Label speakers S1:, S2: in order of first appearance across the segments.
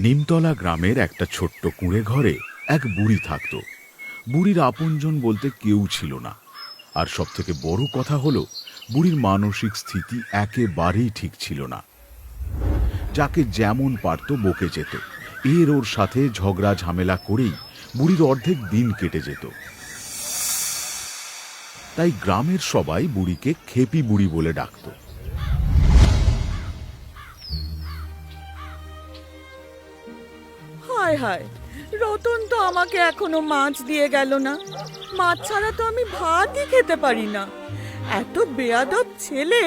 S1: নিমতলা গ্রামের একটা ছোট্ট কুঁড়ে ঘরে এক বুড়ি থাকত। বুড়ির আপনজন বলতে কেউ ছিল না। আর সবথেকে বড় কথা হলো, বুড়ির মানসিক স্থিতি একেবারেই ঠিক ছিল না। যাকে যেমন পারত বকে যেত। এর ওর সাথে ঝগড়া ঝামেলা করেই বুড়ির অর্ধেক দিন কেটে যেত। তাই গ্রামের সবাই বুড়িকে খেপি বুড়ি বলে ডাকত।
S2: হায় হায়। রতন তো আমাকে এখনও মাছ দিয়ে গেল না। মাছ ছাড়া তো আমি ভাতই খেতে পারি না। এত বেয়াদব ছেলে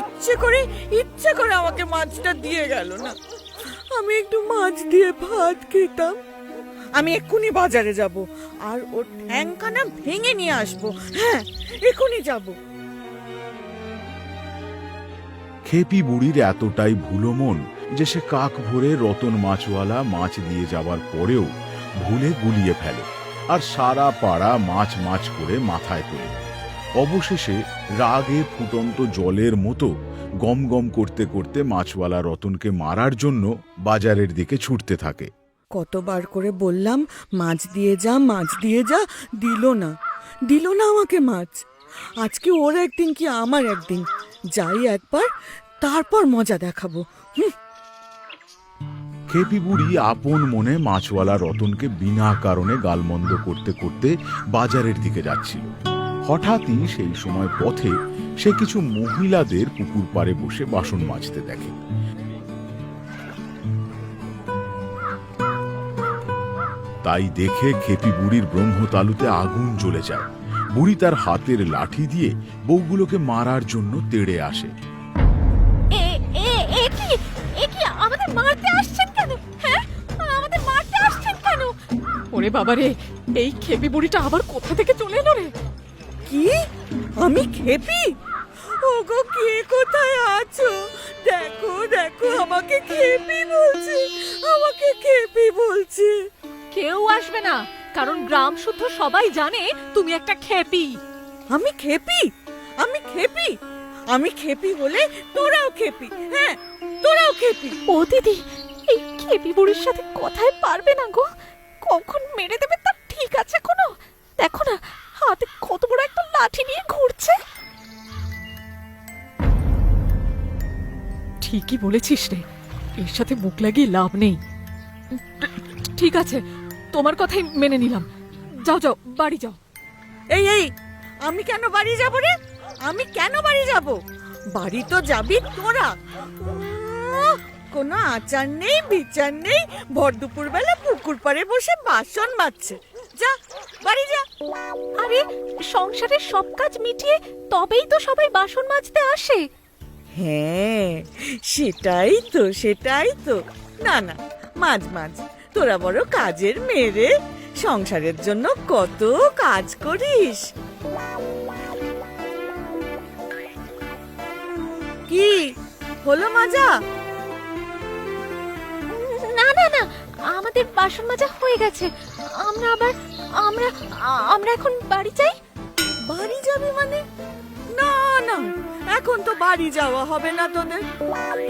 S2: ইচ্ছে করে ইচ্ছে করে আমাকে মাছটা দিয়ে গেল না। আমি একটু মাছ দিয়ে ভাত খেতাম। আমি এক্ষুনি বাজারে যাব আর ওর ঠ্যাংখানা ভেঙে নিয়ে আসব। হ্যাঁ এক্ষুনি যাব।
S1: খেপি বুড়ির এতটাই ভুলো মন যে সে কাক ভরে রতন মাছওয়ালা মাছ দিয়ে যাবার পরেও ভুলে গুলিয়ে ফেলে আর সারা পাড়া মাছ মাছ করে মাথায় তোলে। অবশেষে রাগে ফুটন্ত জলের মতো গম গম করতে করতে মাছওয়ালা রতনকে মারার জন্য বাজারের দিকে ছুটতে থাকে।
S2: কতবার করে বললাম মাছ দিয়ে যা মাছ দিয়ে যা দিল না দিল না আমাকে মাছ। আজকে ওর একদিন কি আমার একদিন? যাই একবার তারপর মজা দেখাবো। হুঁ,
S1: খেপি বুড়ি আপন মনে মাছওয়ালা রতনকে বিনা কারণে গালমন্দ করতে করতে বাজারের দিকে যাচ্ছিল। হঠাৎই সেই সময় পথে সে কিছু মহিলাদের পুকুর পাড়ে বসে বাসন মাজতে দেখে। তাই দেখে খেপি বুড়ির ব্রহ্মতালুতে আগুন জ্বলে যায়। বুড়ি তার হাতের লাঠি দিয়ে বউগুলোকে মারার জন্য তেড়ে আসে।
S3: ওরে বাবারে এই খেপি বুড়িটা আবার কোথা থেকে চলে এলো রে?
S2: কি? আমি খেপি? ওগো কে কোথায় আছো? দেখো দেখো আমাকে খেপি বলছে আমাকে খেপি বলছে।
S3: কেউ আসবে না কারণ গ্রাম শুদ্ধ সবাই জানে তুমি একটা খেপি।
S2: আমি খেপি? আমি খেপি? আমি খেপি হলে তোরাও খেপি হ্যাঁ তোরাও খেপি।
S3: ও দিদি এই খেপি বুড়ির সাথে কথায় পারবে না গো। কখন মেরে দেবে তার ঠিক আছে কোনো? দেখো না, হাতে কত বড় একটা লাঠি নিয়ে ঘুরছে। ঠিকই বলেছিস রে, এর সাথে মুখ লাগিয়ে লাভ নেই। ঠিক আছে, তোমার কথাই মেনে নিলাম। যাও যাও, বাড়ি যাও।
S2: এই এই, আমি কেন বাড়ি যাব রে? আমি কেন বাড়ি যাব? বাড়ি তো যাবি তোরা। কোনো আচার নেই বিচার নেই। ভর দুপুর বেলা পুকুর পাড়ে বসে বাসন মাজছে। যা বাড়ি যা।
S3: আরে সংসারের সব কাজ মিটিয়ে তবেই তো সবাই বাসন মাজতে আসে।
S2: হ্যাঁ সেটাই তো সেটাই তো। না না মাঝ মাঝ। তোরা বড় কাজের মেরে সংসারের জন্য কত কাজ করিস। কি? হলো মাজা?
S3: আমাদের বাসন মাজা হয়ে গেছে। আমরা আবার আমরা আমরা এখন বাড়ি যাই?
S2: বাড়ি যাবে মানে? না না এখন তো বাড়ি যাওয়া হবে না তোদের।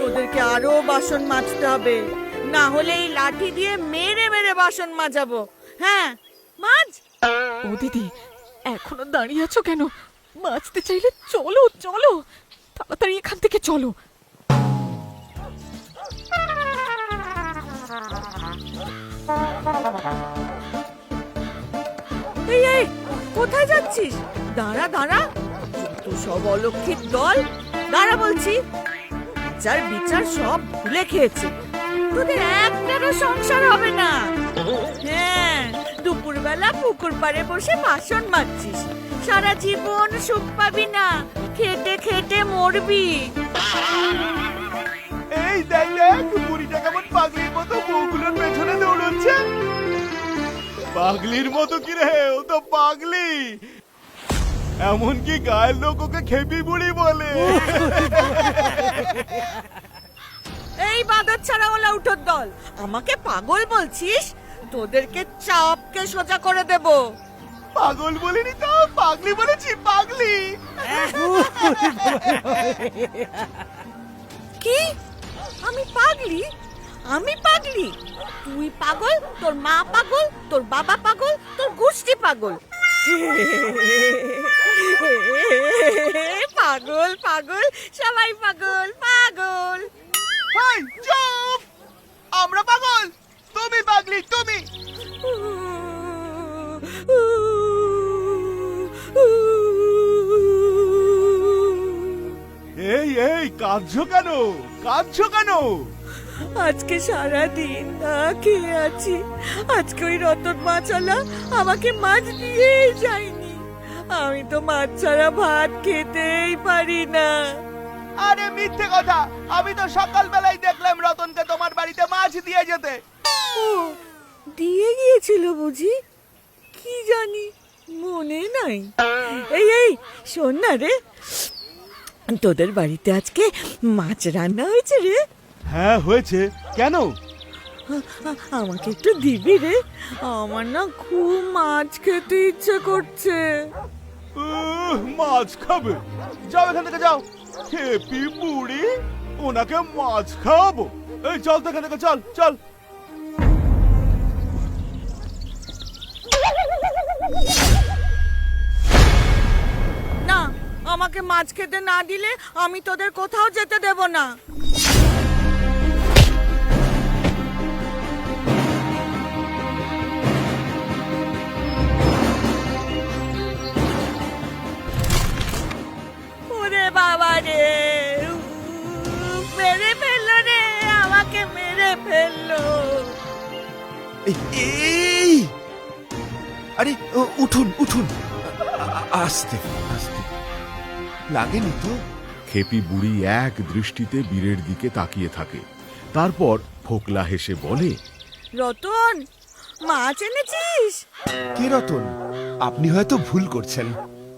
S2: তোদেরকে আরও বাসন মাজতে হবে। না হলে এই লাঠি দিয়ে মেরে মেরে বাসন মাজাবো। হ্যাঁ মাজ।
S3: ও দিদি এখনও দাঁড়িয়ে আছো কেন? মাজতে চাইলে চলো চলো। তাড়াতাড়ি এখান থেকে চলো।
S2: এই এই, কোথায় যাচ্ছিস? দাঁড়া দাঁড়া। সব অলক্ষিত দল। দাঁড়া বলছি। বিচার বিচার সব ভুলে খেয়েছে। তোদের সংসার হবে না। হ্যাঁ দুপুরবেলা পুকুর পাড়ে বসে বাসন মাজছিস সারা জীবন সুখ পাবি না। খেটে খেটে মরবি।
S4: এই দেখ দেখ বুড়িটা কেমন পাগলির মতো পেছনে দৌড়চ্ছে। পাগলির মতো কি রে ও তো পাগলি। এমনকি গায়ের লোক ওকে খেপি বুড়ি বলে।
S2: এই বাঁদর ছাড়া ওলা উঠোর দল আমাকে পাগল বলছিস? তোদেরকে চাপকে সোজা করে দেবো।
S4: পাগল বলিনি তো পাগলি বলেছি পাগলি।
S2: কি? আমি পাগলি? আমি পাগলি। তুই পাগল তোর মা পাগল তোর বাবা পাগল তোর গোষ্ঠী পাগল। পাগল পাগল সবাই পাগল পাগল।
S4: আমরা পাগল। তুমি পাগলি তুমি। এই এই কাঁদছো কেন? কাঁদছো কেন?
S2: আজকে সারা দিন না খেয়ে আছি। আজকে ওই রতন মাছালা আমাকে মাছ দিয়ে যায়নি। আমি তো মাছ ছাড়া ভাত খেতেই পারি না।
S4: আরে মিথ্যে কথা আমি তো সকালবেলায় দেখলাম রতনকে তোমার বাড়িতে মাছ দিয়ে যেতে।
S2: ও দিয়ে গিয়েছিল বুঝি? কি জানি মনে নাই। এই এই শোন না রে। তোদের বাড়িতে আজকে মাছ রান্না হয়েছে রে।
S4: হ্যাঁ হয়েছে। কেন?
S2: আমাকে একটু দিবি রে। আমার না খুব মাছ খেতে ইচ্ছে করছে।
S4: উহ, মাছ খাবে। যাও এখান থেকে যাও। হেপি বুড়ি ওনাকে মাছ খাওয়াবো। এই চল তো এখান থেকে চল চল।
S2: না আমাকে মাছ খেতে না দিলে আমি তোদের কোথাও যেতে দেব না।
S5: লাগেনি তো?
S1: খেপি বুড়ি এক দৃষ্টিতে বীরের দিকে তাকিয়ে থাকে। তারপর ফোকলা হেসে বলে
S2: রতন মাছ এনেছিস?
S5: কে রতন? আপনি হয়তো ভুল করছেন।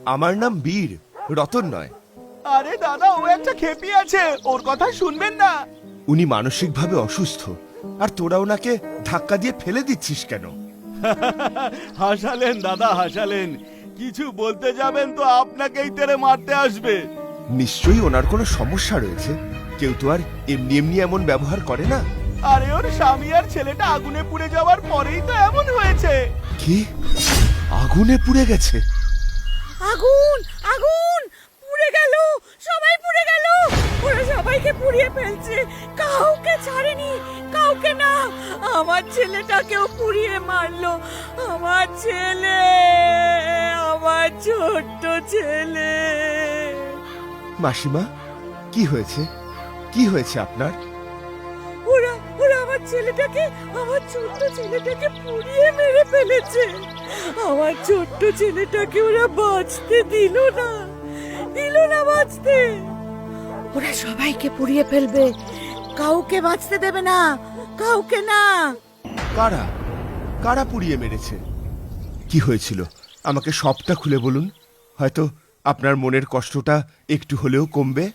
S5: আমার নাম বীর রতন নয়।
S4: আরে দাদা ও একটা খেপি আছে। ওর কথা শুনবেন না।
S5: উনি মানসিকভাবে অসুস্থ। আর তোরা ওনাকে ধাক্কা দিয়ে ফেলে দিচ্ছিস কেন?
S4: হাসালেন দাদা হাসালেন। কিছু বলতে যাবেন তো আপনাকেই তেরে মারতে আসবে।
S5: নিশ্চয়ই ওনার কোনো সমস্যা রয়েছে। কেউ তো আর এমনি এমনি এমন ব্যবহার করে না।
S4: আরে ওর স্বামী আর ছেলেটা আগুনে পুড়ে যাওয়ার পরেই তো এমন হয়েছে।
S5: কি? আগুনে পুড়ে গেছে?
S2: আগুন! আগুন! পুড়ে গেল! সবাই পুড়ে গেল! ওরা সবাইকে পুড়িয়ে ফেলছে। কাউকে ছাড়েনি। কাউকে না। আমার ছেলেটাকেও পুড়িয়ে মারলো। আমার ছেলে! আমার ছোট্ট ছেলে।
S5: মাসিমা কি হয়েছে? কি হয়েছে আপনার?
S2: ওরা ওরা আমার ছেলেটাকে আমার ছোট্ট ছেলেটাকে পুড়িয়ে মেরে ফেলেছে। আমার ছোট্ট ছেলেটাকে ওরা বাঁচতে দিল না দিল না বাঁচতে। ওরা সবাইকে পুড়িয়ে ফেলবে। কাউকে বাঁচতে দেবে না কাউকে না।
S5: কারা? কারা পুড়িয়ে মেরেছে? কি হয়েছিল? আমাকে সবটা খুলে বলুন। হয়তো আপনার মনের কষ্টটা একটু হলেও কমবে।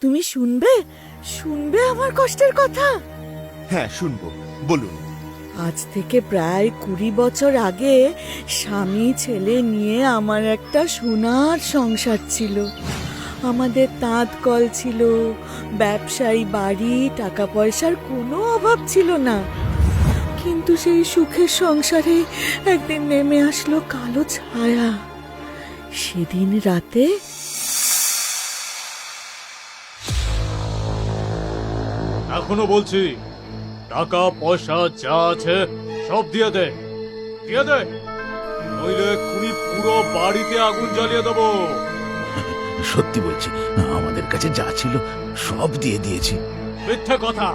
S2: তুমি শুনবে? শুনবে আমার কষ্টের কথা?
S5: হ্যাঁ শুনব। বলুন।
S2: আজ থেকে প্রায় কুড়ি বছর আগে স্বামী ছেলে নিয়ে আমার একটা সোনার সংসার ছিল। আমাদের তাঁত কল ছিল ব্যবসায়ী বাড়ি টাকা পয়সার কোনো অভাব ছিল না। কিন্তু সেই সুখের সংসারে একদিন নেমে আসলো কালো ছায়া। সেদিন রাতে
S6: এখনও বলছি টাকা পয়সা যা আছে সব দিয়ে দে দিয়ে দে। নইলে এক্ষুনি পুরো বাড়িতে আগুন জ্বালিয়ে দেবো।
S1: সত্যি বলছি আমাদের কাছে যা ছিল সব দিয়ে দিয়েছি।
S6: মিথ্যে কথা।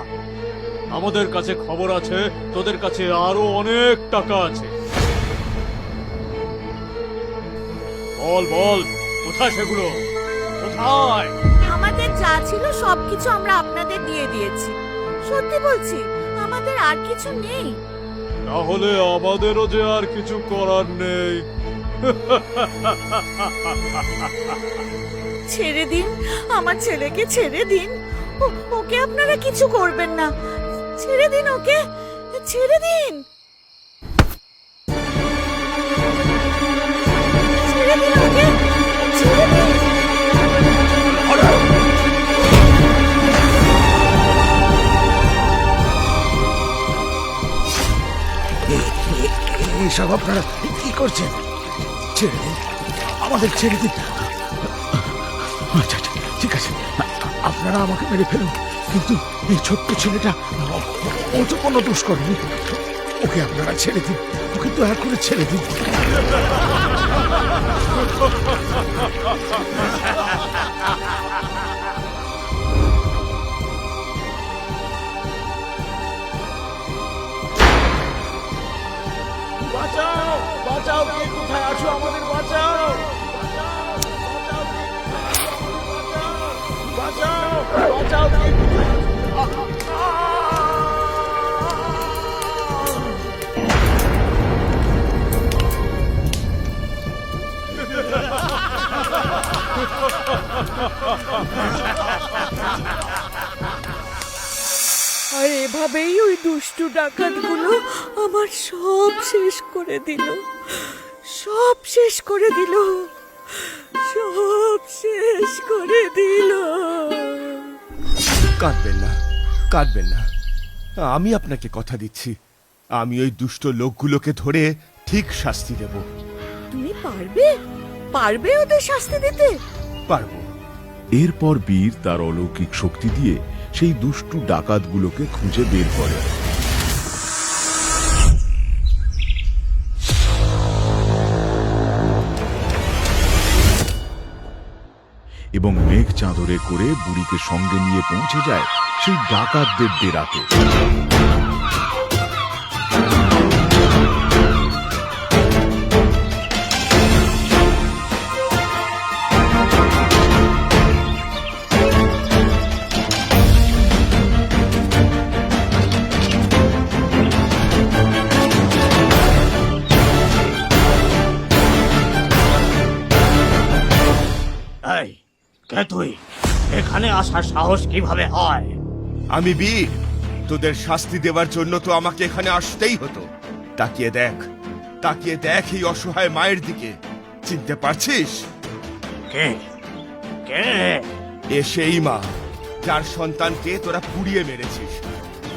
S6: আমাদের কাছে খবর আছে তোদের কাছে আরও অনেক টাকা আছে। বল বল কোথায় সেগুলো? কোথায়?
S2: আমাদের যা ছিল সবকিছু আমরা আপনাদের দিয়ে দিয়েছি। সত্যি বলছি আমাদের আর কিছু নেই।
S6: তাহলে আমাদেরও যে আর কিছু করার নেই।
S2: ছেড়ে দিন আমার ছেলেকে ছেড়ে দিন। ওকে আপনারা কিছু করবেন না। ছেড়ে দিন ওকে, ছেড়ে দিন।
S1: এইসব আপনারা কি করছেন? ছেড়ে আমাদের ছেড়ে দিন। আচ্ছা, আচ্ছা ঠিক আছে। আপনারা আমাকে মেরে ফেলুন। কিন্তু এই ছোট্ট ছেলেটা ও- তো কোনো দোষ করেনি। ওকে আপনারা ছেড়ে দিন। ওকে দয়া করে ছেড়ে দিন।
S6: বাঁচাও বাঁচাও কে কোথায় আছো আমাদের, বাঁচাও। বাঁচাও বাঁচাও কে
S2: দুষ্টু ডাকাতগুলো আমার সব শেষ করে দিল। সব শেষ করে দিল। সব শেষ করে দিল।
S5: কাঁদবেন না কাঁদবেন না। আমি আপনাকে কথা দিচ্ছি। আমি ওই দুষ্ট লোকগুলোকে ধরে ঠিক শাস্তি দেব।
S2: তুমি পারবে? পারবে ওদের শাস্তি দিতে?
S5: পারব।
S1: এরপর বীর তার অলৌকিক শক্তি দিয়ে সেই দুষ্টু ডাকাতগুলোকে খুঁজে বের করে। এবং মেঘ চাদরে করে বুড়িকে সঙ্গে নিয়ে পৌঁছে যায় সেই ডাকাতদের ডেরাতে
S6: কে তুই? এখানে আসার সাহস কীভাবে হয়?
S5: আমি বীর। তোদের শাস্তি দেওয়ার জন্য তো আমাকে এখানে আসতেই হতো। তাকিয়ে দেখ তাকিয়ে দেখ এই অসহায় মায়ের দিকে। চিনতে পারছিস?
S6: কে? কে?
S5: এ সেই মা যার সন্তানকে তোরা পুড়িয়ে মেরেছিস।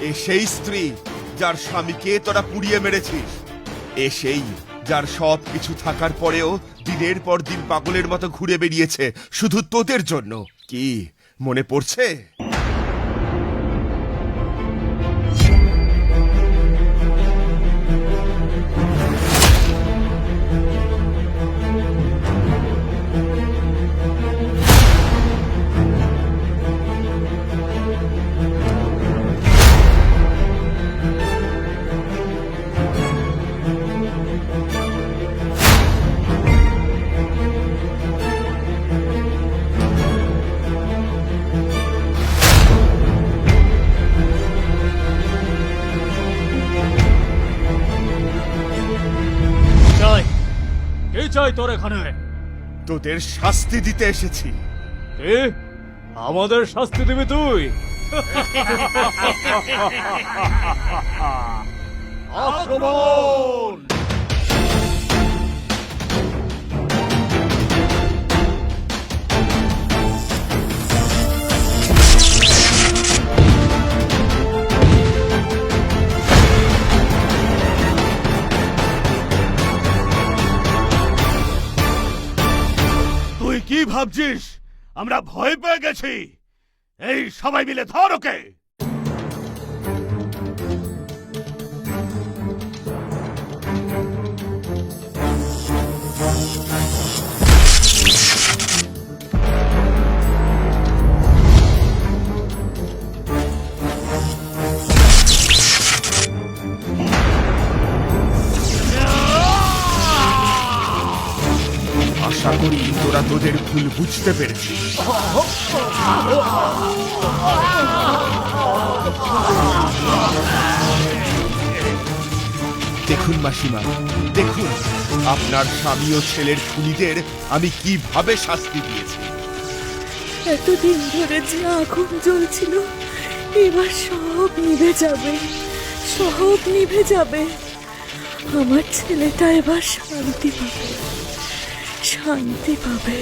S5: এ সেই স্ত্রী যার স্বামীকে তোরা পুড়িয়ে মেরেছিস। এ সেই যার সব কিছু থাকার পরেও দিনের পর দিন পাগলের মতো ঘুরে বেরিয়েছে শুধু তোদের জন্য। কি, মনে পড়ছে?
S6: চাই তোর এখানে?
S5: তোদের শাস্তি দিতে এসেছি।
S6: কে? আমাদের শাস্তি দিবি তুই? আক্রমণ!
S4: ভাবছিস? আমরা ভয় পেয়ে গেছি। এই সবাই মিলে ধর ওকে।
S5: তোরা তোদের ভুল বুঝতে পেরেছিস দেখুন মাসিমা, দেখুন আপনার স্বামী ও ছেলের খুনিদের আমি কীভাবে শাস্তি দিয়েছি।
S2: এতদিন ধরে যে আগুন জ্বলছিল, এবার সব নিভে যাবে, সব নিভে যাবে। আমার ছেলেটা এবার শান্তি পাবে। শান্তি পাবে